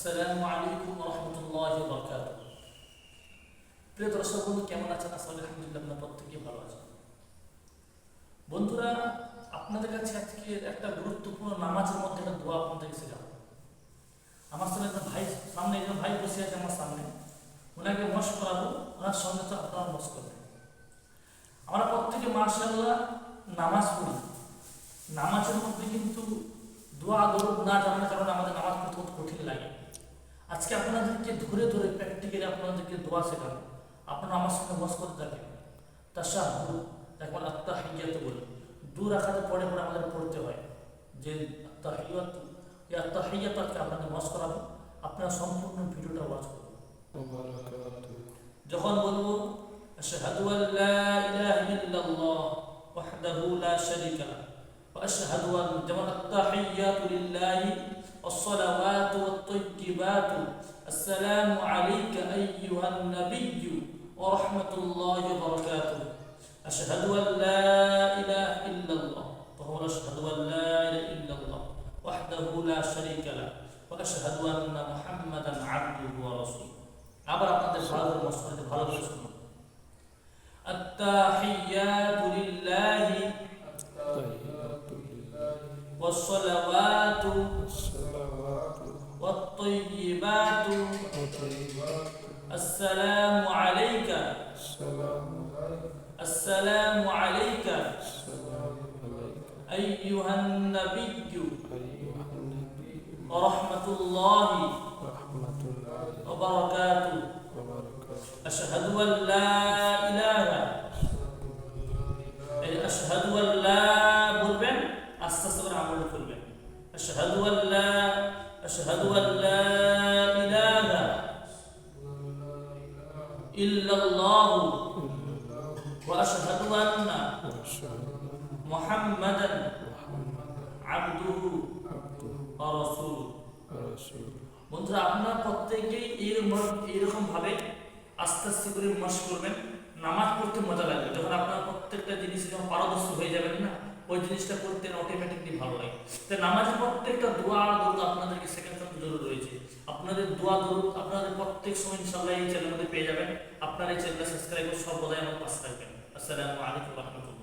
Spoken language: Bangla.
আসসালামু আলাইকুম রহমতুল্লাহ বরকাত প্রিয় দর্শক বন্ধু, কেমন আছেন? আসলে আলহামদুলিল্লাহ আপনার প্রত্যেকেই ভালো আছেন। বন্ধুরা, আপনাদের কাছে আজকে একটা গুরুত্বপূর্ণ নামাজের মধ্যে একটা দোয়া আপনাদের কাছে আমার সামনে একটা ভাই, সামনে একজন ভাই বসে আছে আমার সামনে। ওনাকে মশ করাবো, ওনার সঙ্গে তো আপনারা মশ করবেন। আমরা প্রত্যেকে মার্শাল্লাহ নামাজ পড়ি। নামাজের মধ্যে কিন্তু দোয়া দরুদ না জানার কারণে আমাদের নামাজ পড়তে আজকে আপনাদেরকে ধরে ধরে প্র্যাকটিক্যালি আপনাদেরকে দোয়া শেখাবো আপনারা আমার সঙ্গে বস করতে থাকেন তাশাহুদ একবার আত্মাহিয়াত বলি দু রাখাতে পরে পরে আমাদের পড়তে হয় যে আত্মাহিয়াত এই আত্মাহিয়াত আজকে আপনাদের বস করাবো আপনারা সম্পূর্ণ ভিডিওটা ওয়াচ করুন যখন বলবো আশহাদু আল্লা ইলাহা ইল্লাল্লাহ ওয়াহদাহু লা শারীকা লাহ وأشهد أن جمع التحيات لله والصلوات الطيبات. السلام عليك أيها النبي ورحمة الله وبركاته. أشهد أن لا إله إلا الله. فهو أشهد أن لا إله إلا الله. وحده لا شريك له. وأشهد أن محمدا عبده ورسوله. عبر قد ভারতের মসজিদে ভালো করে التحيات لله والصلوات والطيبات السلام عليك السلام عليك أيها النبي ورحمة الله وبركاته أشهد أن لا إله أي أشهد أن لا বলবেন আস্তে আস্তে করে আমল করবেন أشهد أن لا أشهد أن لا إله إلا الله وأشهد أن محمدا عبده ورسوله বন্ধুরা আপনারা প্রত্যেকেই এইরকম এইরকম ভাবে আস্তে আস্তে করে মশ করবেন নামাজ পড়তে মজা লাগবে যখন আপনার প্রত্যেকটা জিনিস যখন পারদর্শী হয়ে যাবেন না ওই জিনিসটা করতে অটোমেটিকলি ভালো লাগে। তো নামাজের প্রত্যেকটা দোয়া দরুদ আপনাদেরকে শেখার জরুরি রয়েছে। আপনাদের দোয়া দরুদ আপনাদের প্রত্যেক সময় ইনশাআল্লাহ এই চ্যানেলের মধ্যে পেয়ে যাবেন। আপনার এই চ্যানেলটা সাবস্ক্রাইব করে সব বোধহয় আমার পাশে থাকবেন। আসসালামু আলাইকুম রহমতুল্লাহ।